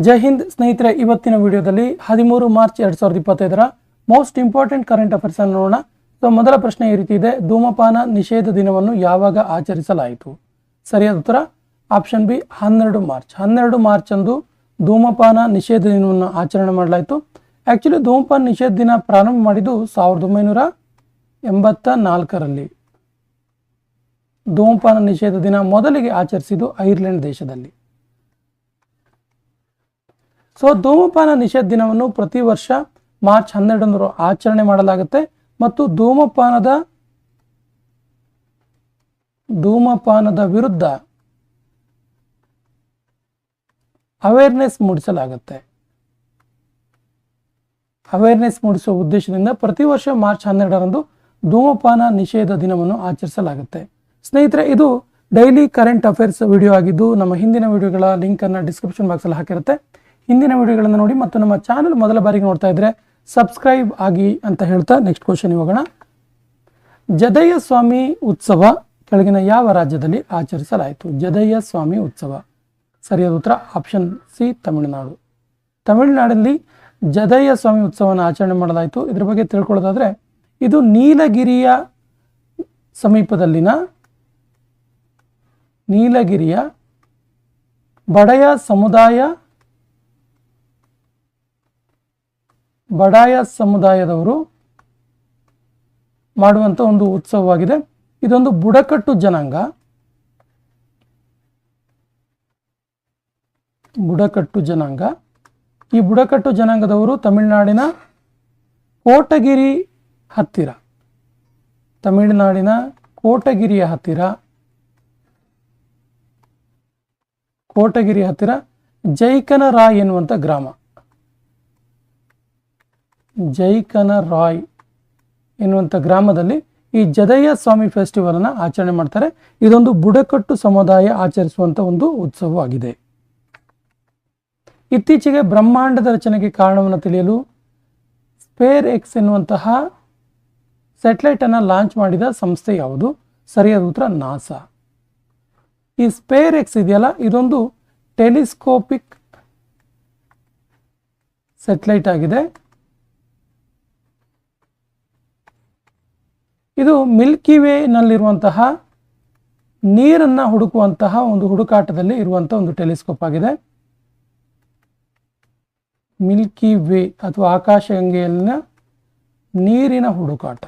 ಜೈ ಹಿಂದ್ ಸ್ನೇಹಿತರೆ, ಇವತ್ತಿನ ವಿಡಿಯೋದಲ್ಲಿ ಹದಿಮೂರು ಮಾರ್ಚ್ ಎರಡ್ ಸಾವಿರದ ಇಪ್ಪತ್ತೈದರ ಮೋಸ್ಟ್ ಇಂಪಾರ್ಟೆಂಟ್ ಕರೆಂಟ್ ಅಫೇರ್ಸ್ ಅನ್ನು ನೋಡೋಣ. ಸೊ, ಮೊದಲ ಪ್ರಶ್ನೆ ಈ ರೀತಿ ಇದೆ. ಧೂಮಪಾನ ನಿಷೇಧ ದಿನವನ್ನು ಯಾವಾಗ ಆಚರಿಸಲಾಯಿತು? ಸರಿಯಾದ ಉತ್ತರ, ಆಪ್ಷನ್ ಬಿ, ಹನ್ನೆರಡು ಮಾರ್ಚ್. ಹನ್ನೆರಡು ಮಾರ್ಚ್ ಅಂದು ಧೂಮಪಾನ ನಿಷೇಧ ದಿನವನ್ನು ಆಚರಣೆ ಮಾಡಲಾಯಿತು. ಆ್ಯಕ್ಚುಲಿ ಧೂಮಪಾನ ನಿಷೇಧ ದಿನ ಪ್ರಾರಂಭ ಮಾಡಿದ್ದು ಸಾವಿರದ ಒಂಬೈನೂರ ಎಂಬತ್ತ ನಾಲ್ಕರಲ್ಲಿ. ಧೂಮಪಾನ ನಿಷೇಧ ದಿನ ಮೊದಲಿಗೆ ಆಚರಿಸಿದ್ದು ಐರ್ಲೆಂಡ್ ದೇಶದಲ್ಲಿ. ಸೊ ಧೂಮಪಾನ ನಿಷೇಧ ದಿನವನ್ನು ಪ್ರತಿ ವರ್ಷ ಮಾರ್ಚ್ ಹನ್ನೆರಡರಂದು ಆಚರಣೆ ಮಾಡಲಾಗುತ್ತೆ. ಮತ್ತು ಧೂಮಪಾನದ ಧೂಮಪಾನದ ವಿರುದ್ಧ ಅವೇರ್ನೆಸ್ ಮೂಡಿಸಲಾಗುತ್ತೆ. ಅವೇರ್ನೆಸ್ ಮೂಡಿಸುವ ಉದ್ದೇಶದಿಂದ ಪ್ರತಿ ವರ್ಷ ಮಾರ್ಚ್ ಹನ್ನೆರಡರಂದು ಧೂಮಪಾನ ನಿಷೇಧ ದಿನವನ್ನು ಆಚರಿಸಲಾಗುತ್ತೆ. ಸ್ನೇಹಿತರೆ, ಇದು ಡೈಲಿ ಕರೆಂಟ್ ಅಫೇರ್ಸ್ ವಿಡಿಯೋ ಆಗಿದ್ದು, ನಮ್ಮ ಹಿಂದಿನ ವಿಡಿಯೋಗಳ ಲಿಂಕನ್ನು ಡಿಸ್ಕ್ರಿಪ್ಷನ್ ಬಾಕ್ಸಲ್ಲಿ ಹಾಕಿರುತ್ತೆ. ಹಿಂದಿನ ವಿಡಿಯೋಗಳನ್ನು ನೋಡಿ ಮತ್ತು ನಮ್ಮ ಚಾನಲ್ ಮೊದಲ ಬಾರಿಗೆ ನೋಡ್ತಾ ಇದ್ರೆ ಸಬ್ಸ್ಕ್ರೈಬ್ ಆಗಿ ಅಂತ ಹೇಳ್ತಾ ನೆಕ್ಸ್ಟ್ ಕ್ವಶನ್ ಹೋಗೋಣ. ಜದಯ್ಯ ಸ್ವಾಮಿ ಉತ್ಸವ ಕೆಳಗಿನ ಯಾವ ರಾಜ್ಯದಲ್ಲಿ ಆಚರಿಸಲಾಯಿತು? ಜದಯ್ಯ ಸ್ವಾಮಿ ಉತ್ಸವ. ಸರಿಯಾದ ಉತ್ತರ ಆಪ್ಷನ್ ಸಿ, ತಮಿಳುನಾಡು. ತಮಿಳುನಾಡಲ್ಲಿ ಜದಯ್ಯ ಸ್ವಾಮಿ ಉತ್ಸವವನ್ನು ಆಚರಣೆ ಮಾಡಲಾಯಿತು. ಇದ್ರ ಬಗ್ಗೆ ತಿಳ್ಕೊಳ್ಳೋದಾದ್ರೆ, ಇದು ನೀಲಗಿರಿಯ ಸಮೀಪದಲ್ಲಿನ ನೀಲಗಿರಿಯ ಬಡಯ ಸಮುದಾಯ ಬಡಾಯ ಸಮುದಾಯದವರು ಮಾಡುವಂಥ ಒಂದು ಉತ್ಸವವಾಗಿದೆ. ಇದೊಂದು ಬುಡಕಟ್ಟು ಜನಾಂಗ. ಬುಡಕಟ್ಟು ಜನಾಂಗ. ಈ ಬುಡಕಟ್ಟು ಜನಾಂಗದವರು ತಮಿಳುನಾಡಿನ ಕೋಟಗಿರಿ ಹತ್ತಿರ. ತಮಿಳುನಾಡಿನ ಕೋಟಗಿರಿಯ ಹತ್ತಿರ. ಕೋಟಗಿರಿ ಹತ್ತಿರ ಜೈಕನರಾಯ್ ಎನ್ನುವಂಥ ಗ್ರಾಮ. ಜೈಕನ ರಾಯ್ ಎನ್ನುವಂಥ ಗ್ರಾಮದಲ್ಲಿ ಈ ಜದಯ್ಯ ಸ್ವಾಮಿ ಫೆಸ್ಟಿವಲನ್ನು ಆಚರಣೆ ಮಾಡ್ತಾರೆ. ಇದೊಂದು ಬುಡಕಟ್ಟು ಸಮುದಾಯ ಆಚರಿಸುವಂತ ಒಂದು ಉತ್ಸವವಾಗಿದೆ. ಇತ್ತೀಚೆಗೆ ಬ್ರಹ್ಮಾಂಡದ ರಚನೆಗೆ ಕಾರಣವನ್ನು ತಿಳಿಯಲು ಸ್ಪೇರ್ ಎಕ್ಸ್ ಎನ್ನುವಂತಹ ಸ್ಯಾಟಲೈಟ್ ಅನ್ನ ಲಾಂಚ್ ಮಾಡಿದ ಸಂಸ್ಥೆ ಯಾವುದು? ಸರಿಯಾದ ಉತ್ತರ ನಾಸಾ. ಈ ಸ್ಪೇರ್ ಎಕ್ಸ್ ಇದೆಯಲ್ಲ, ಇದೊಂದು ಟೆಲಿಸ್ಕೋಪಿಕ್ ಸ್ಯಾಟಲೈಟ್ ಆಗಿದೆ. ಇದು ಮಿಲ್ಕಿ ವೇನಲ್ಲಿರುವಂತಹ ನೀರನ್ನು ಹುಡುಕುವಂತಹ ಒಂದು ಹುಡುಕಾಟದಲ್ಲಿ ಇರುವಂತಹ ಒಂದು ಟೆಲಿಸ್ಕೋಪ್ ಆಗಿದೆ. ಮಿಲ್ಕಿ ವೇ ಅಥವಾ ಆಕಾಶಗಂಗೆಯಲ್ಲಿನ ನೀರಿನ ಹುಡುಕಾಟ.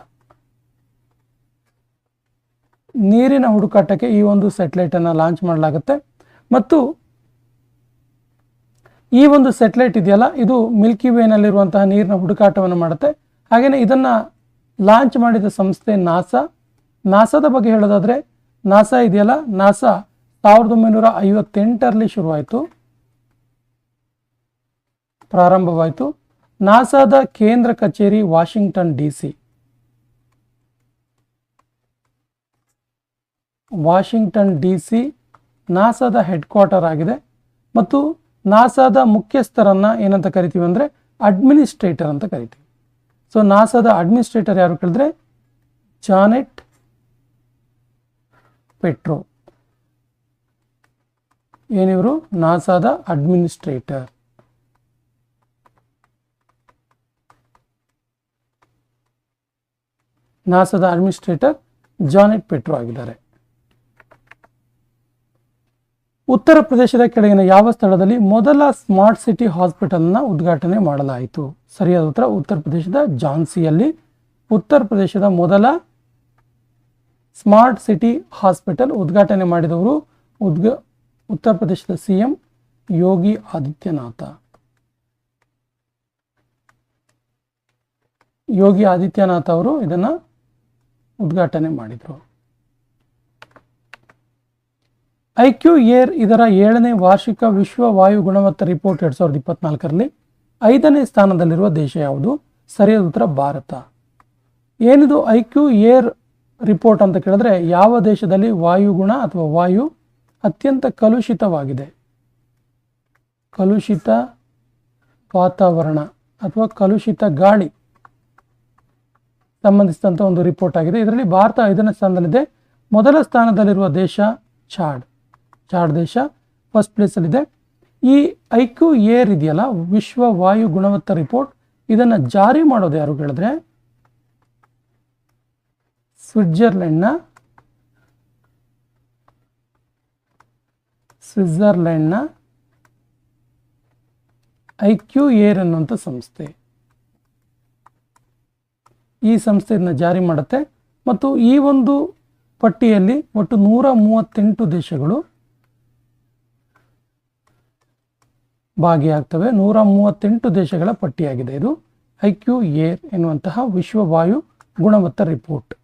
ನೀರಿನ ಹುಡುಕಾಟಕ್ಕೆ ಈ ಒಂದು ಸೆಟ್ಲೈಟನ್ನು ಲಾಂಚ್ ಮಾಡಲಾಗುತ್ತೆ. ಮತ್ತು ಈ ಒಂದು ಸ್ಯಾಟಲೈಟ್ ಇದೆಯಲ್ಲ, ಇದು ಮಿಲ್ಕಿ ವೇನಲ್ಲಿರುವಂತಹ ನೀರಿನ ಹುಡುಕಾಟವನ್ನು ಮಾಡುತ್ತೆ. ಹಾಗೆಯೇ ಇದನ್ನ ಲಾಂಚ್ ಮಾಡಿದ ಸಂಸ್ಥೆ ನಾಸಾ. ನಾಸಾದ ಬಗ್ಗೆ ಹೇಳೋದಾದರೆ, ನಾಸಾ ಇದೆಯಲ್ಲ? ನಾಸಾ ಸಾವಿರದ ಒಂಬೈನೂರ ಐವತ್ತೆಂಟರಲ್ಲಿ ಶುರುವಾಯಿತು. ಪ್ರಾರಂಭವಾಯಿತು. ನಾಸಾದ ಕೇಂದ್ರ ಕಚೇರಿ, Washington D C Washington D C ನಾಸಾದ headquarter ಆಗಿದೆ. ಮತ್ತು ನಾಸಾದ ಮುಖ್ಯಸ್ಥರನ್ನು ಏನಂತ ಕರಿತೀವಿ ಅಂದರೆ, ಅಡ್ಮಿನಿಸ್ಟ್ರೇಟರ್ ಅಂತ ಕರಿತೀವಿ. ಸೊ ನಾಸಾದ ಅಡ್ಮಿನಿಸ್ಟ್ರೇಟರ್ ಯಾರು ಕೇಳಿದ್ರೆ? ಜಾನೆಟ್ ಪೆಟ್ರೋ ಏನಿವರು ನಾಸಾದ ಅಡ್ಮಿನಿಸ್ಟ್ರೇಟರ್ ನಾಸಾದ ಅಡ್ಮಿನಿಸ್ಟ್ರೇಟರ್ ಜಾನೆಟ್ ಪೆಟ್ರೋ ಆಗಿದ್ದಾರೆ. ಉತ್ತರ ಪ್ರದೇಶದ ಕೆಳಗಿನ ಯಾವ ಸ್ಥಳದಲ್ಲಿ ಮೊದಲ ಸ್ಮಾರ್ಟ್ ಸಿಟಿ ಹಾಸ್ಪಿಟಲ್ನ ಉದ್ಘಾಟನೆ ಮಾಡಲಾಯಿತು? ಸರಿಯಾದ ಉತ್ತರ ಉತ್ತರ ಪ್ರದೇಶದ ಝಾನ್ಸಿಯಲ್ಲಿ. ಉತ್ತರ ಪ್ರದೇಶದ ಮೊದಲ ಸ್ಮಾರ್ಟ್ ಸಿಟಿ ಹಾಸ್ಪಿಟಲ್ ಉದ್ಘಾಟನೆ ಮಾಡಿದವರು ಉದ್ಘ ಉತ್ತರ ಪ್ರದೇಶದ ಸಿ ಎಂ ಯೋಗಿ ಆದಿತ್ಯನಾಥ. ಯೋಗಿ ಆದಿತ್ಯನಾಥ್ ಅವರು ಇದನ್ನು ಉದ್ಘಾಟನೆ ಮಾಡಿದರು. ಐಕ್ಯೂ ಏರ್ ಇದರ ಏಳನೇ ವಾರ್ಷಿಕ ವಿಶ್ವ ವಾಯು ಗುಣಮಟ್ಟ ರಿಪೋರ್ಟ್ ಎರಡ್ ಸಾವಿರದ ಇಪ್ಪತ್ನಾಲ್ಕರಲ್ಲಿ ಐದನೇ ಸ್ಥಾನದಲ್ಲಿರುವ ದೇಶ ಯಾವುದು? ಸರಿಯಾದ ಉತ್ತರ ಭಾರತ. ಏನಿದು ಐಕ್ಯೂ ಏರ್ ರಿಪೋರ್ಟ್ ಅಂತ ಕೇಳಿದ್ರೆ ಯಾವ ದೇಶದಲ್ಲಿ ವಾಯುಗುಣ ಅಥವಾ ವಾಯು ಅತ್ಯಂತ ಕಲುಷಿತವಾಗಿದೆ? ಕಲುಷಿತ ವಾತಾವರಣ ಅಥವಾ ಕಲುಷಿತ ಗಾಳಿ ಸಂಬಂಧಿಸಿದಂಥ ಒಂದು ರಿಪೋರ್ಟ್ ಆಗಿದೆ. ಇದರಲ್ಲಿ ಭಾರತ ಐದನೇ ಸ್ಥಾನದಲ್ಲಿದೆ. ಮೊದಲ ಸ್ಥಾನದಲ್ಲಿರುವ ದೇಶ ಚಾಡ್. ಚಾಡ್ ದೇಶ ಫಸ್ಟ್ ಪ್ಲೇಸಲ್ಲಿದೆ ಈ ಐಕ್ಯೂ ಏರ್ ಇದೆಯಲ್ಲ, ವಿಶ್ವ ವಾಯು ಗುಣಮಟ್ಟ ರಿಪೋರ್ಟ್ ಇದನ್ನು ಜಾರಿ ಮಾಡೋದು ಯಾರು ಹೇಳಿದ್ರೆ ಸ್ವಿಟ್ಜರ್ಲೆಂಡ್ನ ಸ್ವಿಟ್ಜರ್ಲೆಂಡ್ನ ಐಕ್ಯೂ ಏರ್ ಅನ್ನುವಂಥ ಸಂಸ್ಥೆ. ಈ ಸಂಸ್ಥೆ ಇದನ್ನ ಜಾರಿ ಮಾಡುತ್ತೆ. ಮತ್ತು ಈ ಒಂದು ಪಟ್ಟಿಯಲ್ಲಿ ಒಟ್ಟು ನೂರ ಮೂವತ್ತೆಂಟು ದೇಶಗಳು ಭಾಗಿಯಾಗ್ತವೆ. ನೂರ ಮೂವತ್ತೆಂಟು ದೇಶಗಳ ಪಟ್ಟಿಯಾಗಿದೆ ಇದು. ಐಕ್ಯೂ, ಏರ್ ಎನ್ನುವಂತಹ ವಿಶ್ವ ವಾಯು ಗುಣವತ್ತ ರಿಪೋರ್ಟ್.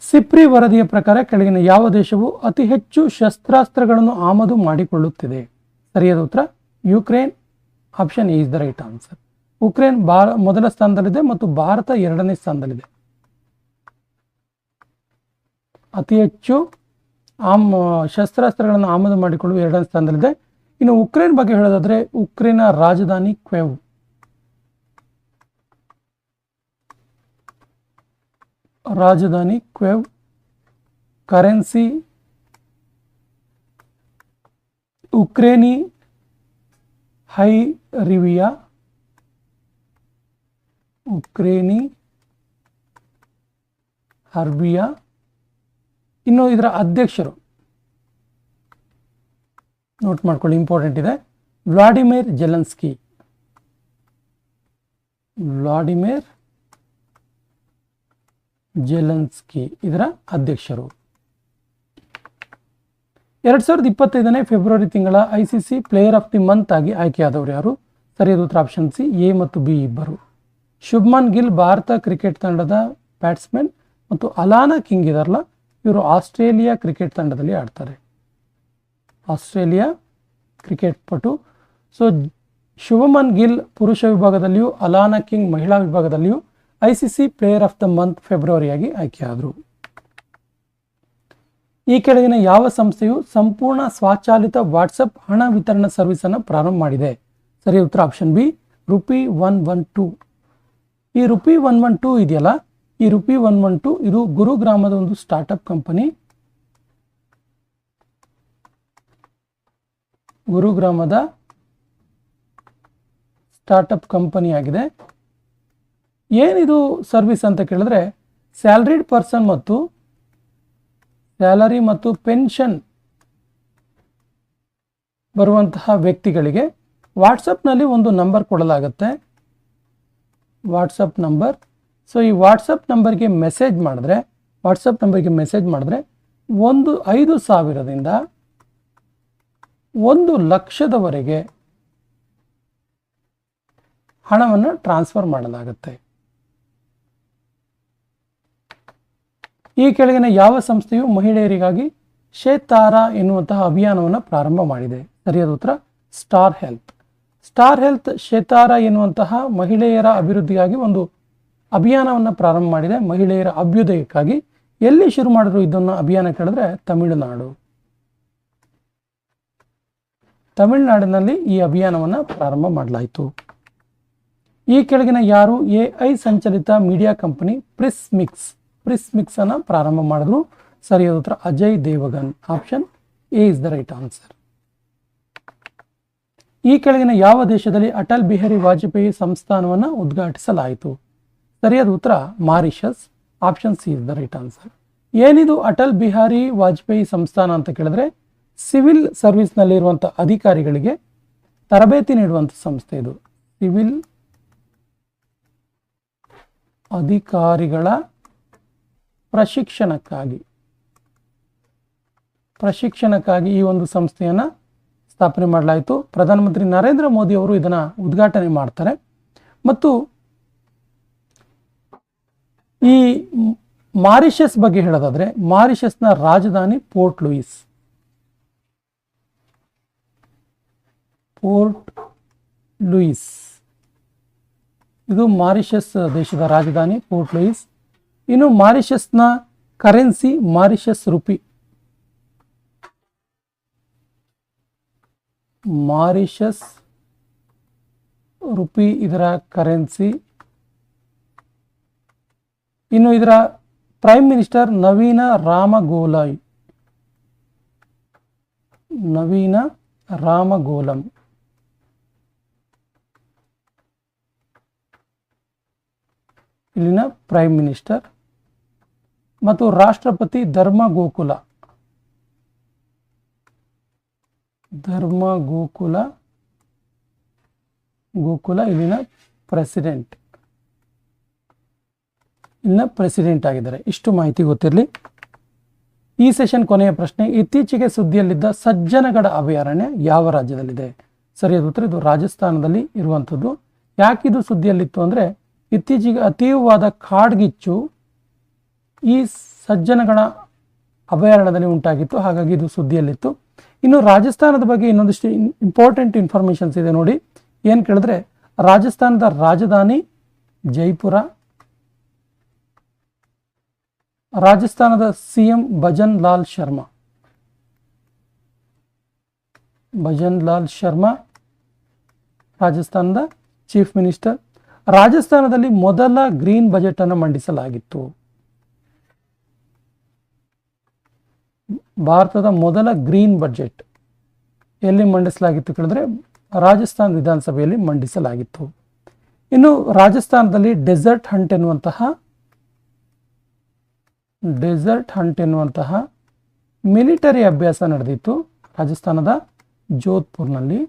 ಸಿಪ್ರಿ ವರದಿಯ ಪ್ರಕಾರ ಕೆಳಗಿನ ಯಾವ ದೇಶವು ಅತಿ ಹೆಚ್ಚು ಶಸ್ತ್ರಾಸ್ತ್ರಗಳನ್ನು ಆಮದು ಮಾಡಿಕೊಳ್ಳುತ್ತಿದೆ? ಸರಿಯಾದ ಉತ್ತರ, Ukraine. Option is the right answer. Ukraine ಭಾರ ಮೊದಲ ಸ್ಥಾನದಲ್ಲಿದೆ ಮತ್ತು ಭಾರತ ಎರಡನೇ ಸ್ಥಾನದಲ್ಲಿದೆ. ಅತಿ ಹೆಚ್ಚು ಆಮ್, ಶಸ್ತ್ರಾಸ್ತ್ರಗಳನ್ನು ಆಮದು ಮಾಡಿಕೊಳ್ಳುವ ಎರಡನೇ ಸ್ಥಾನದಲ್ಲಿದೆ. ಇನ್ನು ಉಕ್ರೇನ್ ಬಗ್ಗೆ ಹೇಳೋದಾದ್ರೆ ಉಕ್ರೇನ್ನ ರಾಜಧಾನಿ ಕ್ವೆವ್. ರಾಜಧಾನಿ ಕ್ವೆವ್. Currency ಉಕ್ರೇನಿ high ರಿವಿಯಾ. ಉಕ್ರೇನಿ ಹರ್ಬಿಯಾ. ಇನ್ನು ಇದರ ಅಧ್ಯಕ್ಷರು. ನೋಟ್ ಮಾಡ್ಕೊಳ್ಳಿ ಇಂಪಾರ್ಟೆಂಟ್ ಇದೆ. ವ್ಲಾಡಿಮಿರ್ ಜೆಲನ್ಸ್ಕಿ. ವ್ಲಾಡಿಮಿರ್ ಜೆಲನ್ಸ್ಕಿ, ಇದರ ಅಧ್ಯಕ್ಷರು. ಎರಡ್ ಸಾವಿರದ ಇಪ್ಪತ್ತೈದನೇ ಫೆಬ್ರವರಿ ತಿಂಗಳ I C C player of the month ಆಗಿ ಆಯ್ಕೆಯಾದವರು ಯಾರು? ಸರಿಯಾದ ಉತ್ತರ ಆಪ್ಷನ್ ಸಿ, ಎ ಮತ್ತು ಬಿ ಇಬ್ಬರು. ಶುಭ್ಮನ್ ಗಿಲ್, ಭಾರತ ಕ್ರಿಕೆಟ್ ತಂಡದ ಬ್ಯಾಟ್ಸ್ಮನ್ ಮತ್ತು ಅಲಾನಾ ಕಿಂಗ್ ಇದಾರಲ್ಲ ಇವರು ಆಸ್ಟ್ರೇಲಿಯಾ ಕ್ರಿಕೆಟ್ ತಂಡದಲ್ಲಿ ಆಡ್ತಾರೆ. ಆಸ್ಟ್ರೇಲಿಯಾ ಕ್ರಿಕೆಟ್ ಪಟು. ಸೊ ಶುಭಮನ್ ಗಿಲ್ ಪುರುಷ ವಿಭಾಗದಲ್ಲಿಯೂ, ಅಲಾನಾ ಕಿಂಗ್ ಮಹಿಳಾ ವಿಭಾಗದಲ್ಲಿಯೂ I C C player of the month ಫೆಬ್ರವರಿಯಾಗಿ ಆಯ್ಕೆಯಾದರು. ಈ ಕೆಳಗಿನ ಯಾವ ಸಂಸ್ಥೆಯು ಸಂಪೂರ್ಣ ಸ್ವಚಾಲಿತ ವಾಟ್ಸಪ್ ಹಣ ವಿತರಣಾ ಸರ್ವಿಸ್ ಅನ್ನು ಪ್ರಾರಂಭ ಮಾಡಿದೆ? ಸರಿ ಉತ್ತರ option B rupee one one two ಈ ರುಪಿ ಒನ್ ಒನ್ ಟೂ ಇದೆಯಲ್ಲ ಈ ರುಪಿ ಒನ್ ಒನ್ ಟು ಇದು ಗುರುಗ್ರಾಮದ ಒಂದು ಸ್ಟಾರ್ಟಪ್ ಕಂಪನಿ ಗುರುಗ್ರಾಮದ ಸ್ಟಾರ್ಟಪ್ ಕಂಪನಿ ಆಗಿದೆ. ಏನಿದು ಸರ್ವಿಸ್ ಅಂತ ಕೇಳಿದ್ರೆ ಸ್ಯಾಲ್ರಿಡ್ ಪರ್ಸನ್ ಮತ್ತು ಸ್ಯಾಲರಿ ಮತ್ತು ಪೆನ್ಷನ್ ಬರುವಂತಹ ವ್ಯಕ್ತಿಗಳಿಗೆ ವಾಟ್ಸಪ್ನಲ್ಲಿ ಒಂದು ನಂಬರ್ ಕೊಡಲಾಗುತ್ತೆ. ವಾಟ್ಸಪ್ ನಂಬರ್ ಸೊ ಈ ವಾಟ್ಸಪ್ ನಂಬರ್ಗೆ ಮೆಸೇಜ್ ಮಾಡಿದ್ರೆ ವಾಟ್ಸಪ್ ನಂಬರ್ಗೆ ಮೆಸೇಜ್ ಮಾಡಿದ್ರೆ, ಒಂದು ಐದು ಸಾವಿರದಿಂದ ಒಂದು ಲಕ್ಷದವರೆಗೆ ಹಣವನ್ನು ಟ್ರಾನ್ಸ್ಫರ್ ಮಾಡಲಾಗುತ್ತೆ. ಈ ಕೆಳಗಿನ ಯಾವ ಸಂಸ್ಥೆಯು ಮಹಿಳೆಯರಿಗಾಗಿ ಶೇತಾರ ಎನ್ನುವಂತಹ ಅಭಿಯಾನವನ್ನು ಪ್ರಾರಂಭ ಮಾಡಿದೆ? ಸರಿಯಾದ ಉತ್ತರ ಸ್ಟಾರ್ ಹೆಲ್ತ್ ಸ್ಟಾರ್ ಹೆಲ್ತ್ ಶೇತಾರ ಎನ್ನುವಂತಹ ಮಹಿಳೆಯರ ಅಭಿವೃದ್ಧಿಗಾಗಿ ಒಂದು ಅಭಿಯಾನವನ್ನು ಪ್ರಾರಂಭ ಮಾಡಿದೆ. ಮಹಿಳೆಯರ ಅಭ್ಯುದಯಕ್ಕಾಗಿ ಎಲ್ಲಿ ಶುರು ಮಾಡಿದ್ರು ಇದನ್ನು ಅಭಿಯಾನ ಕೇಳಿದ್ರೆ ತಮಿಳುನಾಡು. ತಮಿಳುನಾಡಿನಲ್ಲಿ ಈ ಅಭಿಯಾನವನ್ನು ಪ್ರಾರಂಭ ಮಾಡಲಾಯಿತು. ಈ ಕೆಳಗಿನ ಯಾರು? ಎ ಐ ಸಂಚಲಿತ media company Prismix Prismix ಅನ್ನು ಪ್ರಾರಂಭ ಮಾಡಿದ್ರು. ಸರಿಯಾದ ಉತ್ತರ Ajay Devgan. Option A is the right answer. ಈ ಕೆಳಗಿನ ಯಾವ ದೇಶದಲ್ಲಿ ಅಟಲ್ ಬಿಹಾರಿ ವಾಜಪೇಯಿ ಸಂಸ್ಥಾನವನ್ನು ಉದ್ಘಾಟಿಸಲಾಯಿತು? ಸರಿಯಾದ ಉತ್ತರ Mauritius. Option C is the right answer ಏನಿದು ಅಟಲ್ ಬಿಹಾರಿ ವಾಜಪೇಯಿ ಸಂಸ್ಥಾನ ಅಂತ ಕೇಳಿದ್ರೆ ಸಿವಿಲ್ ಸರ್ವಿಸ್ನಲ್ಲಿರುವಂಥ ಅಧಿಕಾರಿಗಳಿಗೆ ತರಬೇತಿ ನೀಡುವಂಥ ಸಂಸ್ಥೆ ಇದು. ಸಿವಿಲ್ ಅಧಿಕಾರಿಗಳ ಪ್ರಶಿಕ್ಷಣಕ್ಕಾಗಿ. ಪ್ರಶಿಕ್ಷಣಕ್ಕಾಗಿ ಈ ಒಂದು ಸಂಸ್ಥೆಯನ್ನು ಸ್ಥಾಪನೆ ಮಾಡಲಾಯಿತು. ಪ್ರಧಾನಮಂತ್ರಿ ನರೇಂದ್ರ ಮೋದಿ ಅವರು ಇದನ್ನು ಉದ್ಘಾಟನೆ ಮಾಡ್ತಾರೆ. ಮತ್ತು ಈ ಮಾರಿಷಸ್ ಬಗ್ಗೆ ಹೇಳೋದಾದ್ರೆ ಮಾರಿಷಸ್ನ ರಾಜಧಾನಿ ಪೋರ್ಟ್ ಲೂಯಿಸ್. Port Louis. ಇದು ಮಾರಿಷಸ್ ದೇಶದ ರಾಜಧಾನಿ ಪೋರ್ಟ್ ಲೂಯಿಸ್. ಇನ್ನು ಮಾರಿಷಸ್ನ currency Mauritius rupee. Mauritius rupee ಇದರ ಕರೆನ್ಸಿ ಇನ್ನು ಇದರ ಪ್ರೈಮ್ ಮಿನಿಸ್ಟರ್ ನವೀನ ರಾಮಗೋಲಾಯ್ ನವೀನ ರಾಮಗೋಲಂ. ಇಲ್ಲಿನ ಪ್ರೈಮ್ ಮಿನಿಸ್ಟರ್ ಮತ್ತು ರಾಷ್ಟ್ರಪತಿ ಧರ್ಮ ಗೋಕುಲ ಧರ್ಮ ಗೋಕುಲ ಗೋಕುಲ ಇಲ್ಲಿನ ಪ್ರೆಸಿಡೆಂಟ್ ಇಲ್ಲಿನ ಪ್ರೆಸಿಡೆಂಟ್ ಆಗಿದ್ದಾರೆ. ಇಷ್ಟು ಮಾಹಿತಿ ಗೊತ್ತಿರಲಿ. ಈ ಸೆಷನ್ ಕೊನೆಯ ಪ್ರಶ್ನೆ, ಇತ್ತೀಚೆಗೆ ಸುದ್ದಿಯಲ್ಲಿದ್ದ ಸಜ್ಜನಗಡ ಅಭಯಾರಣ್ಯ ಯಾವ ರಾಜ್ಯದಲ್ಲಿದೆ? ಸರಿಯಾದ ಉತ್ತರ, ಇದು ರಾಜಸ್ಥಾನದಲ್ಲಿ ಇರುವಂಥದ್ದು. ಯಾಕಿದು ಸುದ್ದಿಯಲ್ಲಿತ್ತು ಅಂದರೆ, ಇತ್ತೀಚೆಗೆ ಅತೀವವಾದ ಕಾಡ್ಗಿಚ್ಚು ಈ ಸಜ್ಜನಗಣ ಅಭಯಾರಣ್ಯದಲ್ಲಿ ಉಂಟಾಗಿತ್ತು. ಹಾಗಾಗಿ ಇದು ಸುದ್ದಿಯಲ್ಲಿತ್ತು. ಇನ್ನು ರಾಜಸ್ಥಾನದ ಬಗ್ಗೆ ಇನ್ನೊಂದಿಷ್ಟು ಇಂಪಾರ್ಟೆಂಟ್ ಇನ್ಫಾರ್ಮೇಷನ್ಸ್ ಇದೆ ನೋಡಿ. ಏನು ಕೇಳಿದ್ರೆ, ರಾಜಸ್ಥಾನದ ರಾಜಧಾನಿ ಜೈಪುರ ರಾಜಸ್ಥಾನದ ಸಿಎಂ ಭಜನ್ ಲಾಲ್ ಶರ್ಮಾ. ಭಜನ್ ಲಾಲ್ ಶರ್ಮಾ ರಾಜಸ್ಥಾನದ ಚೀಫ್ ಮಿನಿಸ್ಟರ್. ರಾಜಸ್ಥಾನದಲ್ಲಿ ಮೊದಲ ಗ್ರೀನ್ ಬಜೆಟ್ ಅನ್ನು ಮಂಡಿಸಲಾಗಿತ್ತು. ಭಾರತದ ಮೊದಲ ಗ್ರೀನ್ ಬಜೆಟ್ ಎಲ್ಲಿ ಮಂಡಿಸಲಾಗಿತ್ತು ಕೇಳಿದ್ರೆ ರಾಜಸ್ಥಾನ ವಿಧಾನಸಭೆಯಲ್ಲಿ ಮಂಡಿಸಲಾಗಿತ್ತು. ಇನ್ನು ರಾಜಸ್ಥಾನದಲ್ಲಿ ಡೆಸರ್ಟ್ ಹಂಟ್ ಎನ್ನುವಂತಹ ಡೆಸರ್ಟ್ ಹಂಟ್ ಎನ್ನುವಂತಹ ಮಿಲಿಟರಿ ಅಭ್ಯಾಸ ನಡೆದಿತ್ತು ರಾಜಸ್ಥಾನದ ಜೋಧ್ಪುರ್ನಲ್ಲಿ.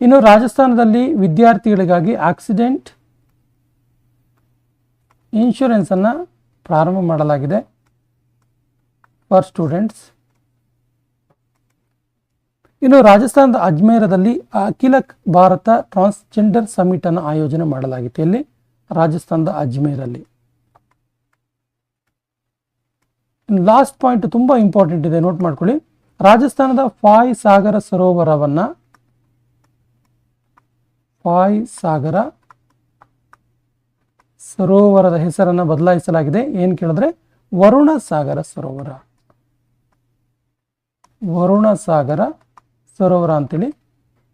ಇನ್ನು ರಾಜಸ್ಥಾನದಲ್ಲಿ ವಿದ್ಯಾರ್ಥಿಗಳಿಗಾಗಿ ಆಕ್ಸಿಡೆಂಟ್ ಇನ್ಶೂರೆನ್ಸ್ ಅನ್ನು ಪ್ರಾರಂಭ ಮಾಡಲಾಗಿದೆ. ಫಾರ್ ಸ್ಟೂಡೆಂಟ್ಸ್ ಇನ್ನು ರಾಜಸ್ಥಾನದ ಅಜ್ಮೇರದಲ್ಲಿ ಅಖಿಲ ಭಾರತ ಟ್ರಾನ್ಸ್ಜೆಂಡರ್ ಸಮಿಟ್ ಅನ್ನು ಆಯೋಜನೆ ಮಾಡಲಾಗಿತ್ತು. ಎಲ್ಲಿ? ರಾಜಸ್ಥಾನದ ಅಜ್ಮೇರಲ್ಲಿ. ಲಾಸ್ಟ್ ಪಾಯಿಂಟ್ ತುಂಬಾ ಇಂಪಾರ್ಟೆಂಟ್ ಇದೆ ನೋಟ್ ಮಾಡ್ಕೊಳ್ಳಿ. ರಾಜಸ್ಥಾನದ ಫಾಯ್ ಸಾಗರ ಸರೋವರವನ್ನ ಫಾಯ್ ಸಾಗರ ಸರೋವರದ ಹೆಸರನ್ನು ಬದಲಾಯಿಸಲಾಗಿದೆ. ಏನು ಕೇಳಿದ್ರೆ, ವರುಣ ಸಾಗರ ಸರೋವರ. ವರುಣ ಸಾಗರ ಸರೋವರ ಅಂತೇಳಿ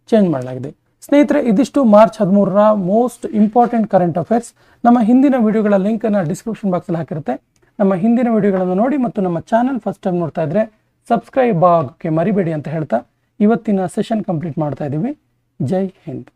ಚೇಂಜ್ ಮಾಡಲಾಗಿದೆ. ಸ್ನೇಹಿತರೆ, ಇದಿಷ್ಟು ಮಾರ್ಚ್ ಹದಿಮೂರರ ಮೋಸ್ಟ್ ಇಂಪಾರ್ಟೆಂಟ್ ಕರೆಂಟ್ ಅಫೇರ್ಸ್. ನಮ್ಮ ಹಿಂದಿನ ವಿಡಿಯೋಗಳ ಲಿಂಕನ್ನು ಡಿಸ್ಕ್ರಿಪ್ಷನ್ ಬಾಕ್ಸಲ್ಲಿ ಹಾಕಿರುತ್ತೆ. ನಮ್ಮ ಹಿಂದಿನ ವಿಡಿಯೋಗಳನ್ನು ನೋಡಿ ಮತ್ತು ನಮ್ಮ ಚಾನಲ್ ಫಸ್ಟ್ ಟೈಮ್ ನೋಡ್ತಾ ಇದ್ರೆ ಸಬ್ಸ್ಕ್ರೈಬ್ ಆಗೋಕ್ಕೆ ಮರಿಬೇಡಿ ಅಂತ ಹೇಳ್ತಾ ಇವತ್ತಿನ ಸೆಷನ್ ಕಂಪ್ಲೀಟ್ ಮಾಡ್ತಾ ಇದ್ದೀವಿ ಜೈ ಹಿಂದ್.